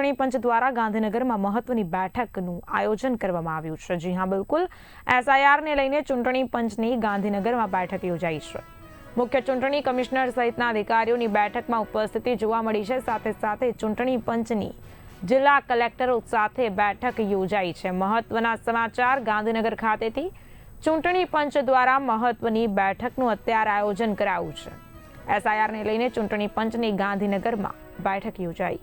ચૂંટણી પંચ દ્વારા ગાંધીનગરમાં મહત્વની બેઠકનું આયોજન કરવામાં આવ્યું છે. જી હા, બિલકુલ. એસઆઈઆરને લઈને ચૂંટણી પંચની ગાંધીનગરમાં બેઠક યોજાઈ છે. મુખ્ય ચૂંટણી કમિશનર સહિતના અધિકારીઓની બેઠકમાં ઉપસ્થિતિ જોવા મળી છે. સાથે સાથે ચૂંટણી પંચની જિલ્લા કલેક્ટરો સાથે બેઠક યોજાઈ છે. મહત્વના સમાચાર ગાંધીનગર ખાતેથી. ચૂંટણી પંચ દ્વારા મહત્વની બેઠકનું અત્યારે આયોજન કરાયું છે. એસઆઈઆરને લઈને ચૂંટણી પંચની ગાંધીનગરમાં બેઠક યોજાઈ.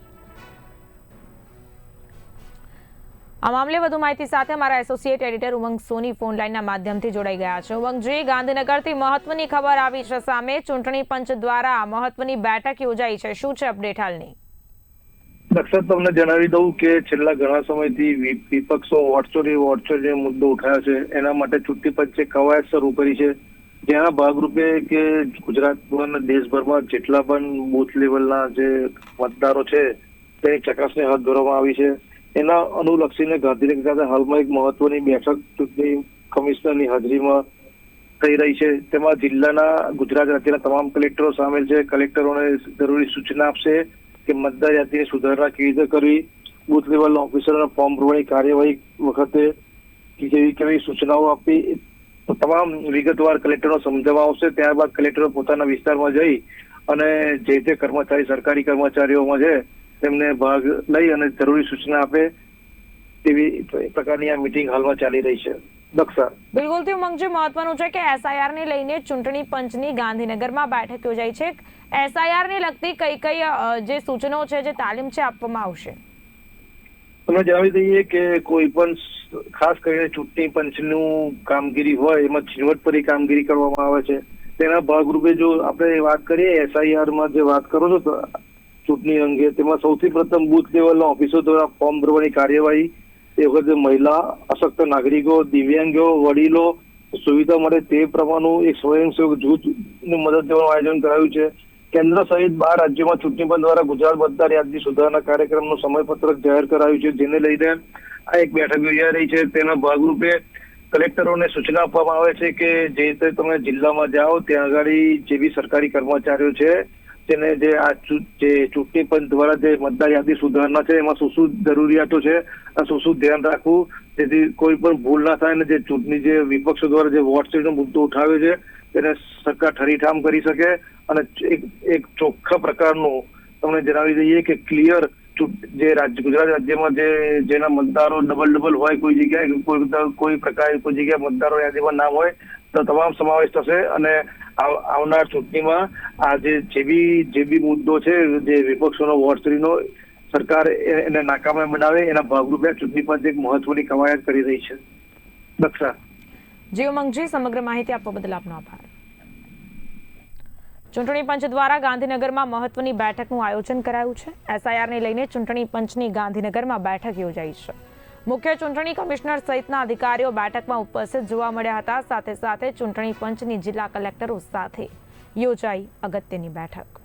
આ મામલે વધુ માહિતી સાથે અમારા associate editor Umang Soni phone લાઈનના માધ્યમથી જોડાઈ ગયા છે. ઉમંગજી ગાંધીનગરથી મહત્વની ખબર આવી છે સામે. ચૂંટણી પંચ દ્વારા મહત્વની બેઠક યોજાઈ છે. શું છે અપડેટ હાલની? દક્ષર તમને જણાવી દઉં કે છેલ્લા ઘણા સમયથી વિપક્ષો વોટચોરી વોટચોરી મુદ્દો ઉઠાવ્યો છે. એના માટે ચૂંટણી પંચે કવાયત શરૂ કરી છે. જેના ભાગરૂપે કે ગુજરાતમાં દેશભરમાં જેટલા પણ બુથ લેવલના જે મતદારો છે, તેની ચકાસણી હાથ ધરવામાં આવી છે. એના અનુલક્ષીને ગાંધીનગર ખાતે હાલમાં એક મહત્વની બેઠક ચૂંટણી કમિશનરની હાજરીમાં થઈ રહી છે. તેમાં જિલ્લાના ગુજરાત રાજ્યના તમામ કલેક્ટરો સામેલ છે. કલેક્ટરોને જરૂરી સૂચના આપશે કે મતદાર યાદીની સુધારણા કેવી રીતે કરવી, બુથ લેવલ ઓફિસરના ફોર્મ ભરવાની કાર્યવાહી વખતે કેવી કેવી સૂચનાઓ આપવી તમામ વિગતવાર કલેક્ટરો સમજાવવા આવશે. ત્યારબાદ કલેક્ટરો પોતાના વિસ્તારમાં જઈ અને જે તે કર્મચારી સરકારી કર્મચારીઓમાં છે તેમને ભાગ લઈ અને જરૂરી સૂચના આપે તેવી પ્રકારની આ મિટિંગ હાલમાં ચાલી રહી છે. બિલકુલ બિલકુલથી ઉમંગજી મહત્વનું છે કે એસઆઈઆર ને લઈને ચૂંટણી પંચની ગાંધીનગરમાં બેઠક યોજાઈ છે. એસઆઈઆર ને લગતી કઈ કઈ જે સૂચનો છે જે તાલીમ છે આપવામાં આવશે? તમને જણાવી દઈએ કે કોઈ પણ ખાસ કરીને ચૂંટણી પંચનું કામગીરી હોય એમાં ઝીણવટભરી કામગીરી કરવામાં આવે છે. તેના ભાગરૂપે જો આપણે વાત કરીએ એસઆઈઆરમાં જે વાત કરો છો તો ચૂંટણી અંગે તેમાં સૌથી પ્રથમ બુથ લેવલના ઓફિસો દ્વારા ફોર્મ ભરવાની કાર્યવાહી એ વખતે મહિલા, અશક્ત નાગરિકો, દિવ્યાંગો, વડીલો સુવિધા મળે તે પ્રમાણનું એક સ્વયંસેવક જૂથની મદદ લેવાનું આયોજન કરાયું છે. કેન્દ્ર સહિત બાર રાજ્યોમાં ચૂંટણી પંચ દ્વારા ગુજરાત મતદાર યાદી સુધારણા કાર્યક્રમનું સમયપત્રક જાહેર કરાયું છે. જેને લઈને આ એક બેઠક યોજાઈ રહી છે. તેના ભાગરૂપે કલેક્ટરોને સૂચના આપવામાં આવે છે કે જે રીતે તમે જિલ્લામાં જાઓ, ત્યાં આગળ જે બી સરકારી કર્મચારીઓ છે. તેને જે આ ચૂંટણી પંચ દ્વારા જે મતદાર યાદી સુધારણા છે, એમાં શું શું જરૂરિયાતો છે શું શું ધ્યાન રાખવું, જેથી કોઈ પણ ભૂલ ના થાય અને જે ચૂંટણી જે વિપક્ષ દ્વારા જે વોટ મુદ્દો ઉઠાવ્યો છે, તેને સરકાર ઠરીઠામ કરી શકે અને એક એક ચોખ્ખા પ્રકારનું તમને જણાવી દઈએ કે ક્લિયર જે રાજ્ય, ગુજરાત રાજ્યમાં જે, જેના મતદારો ડબલ ડબલ હોય, કોઈ જગ્યાએ કોઈ કોઈ પ્રકારે કોઈ જગ્યાએ મતદારો યાદીમાં નામ હોય, તો તમામ સમાવેશ થશે અને આવનાર ચૂંટણીમાં આ જે બી જે બી મુદ્દો છે, જે વિપક્ષોનો વોટશ્રીનો સરકાર એને નાકામે બનાવે, એના ભાગરૂપે ચૂંટણી પંચ એક મહત્વની કવાયત કરી રહી છે. દક્ષા જી ઉમંગજી સમગ્ર માહિતી આપવા બદલ આપનો આભાર. ચૂંટણી પંચ દ્વારા ગાંધીનગરમાં મહત્વની બેઠકનું આયોજન કરાયું છે. એસઆઈઆરને લઈને ચૂંટણી પંચની ગાંધીનગરમાં બેઠક યોજાઈ છે. મુખ્ય ચૂંટણી કમિશનર સહિતના અધિકારીઓ બેઠકમાં ઉપસ્થિત જોવા મળ્યા હતા. સાથે સાથે ચૂંટણી પંચની જિલ્લા કલેક્ટરો સાથે યોજાઈ અગત્યની બેઠક.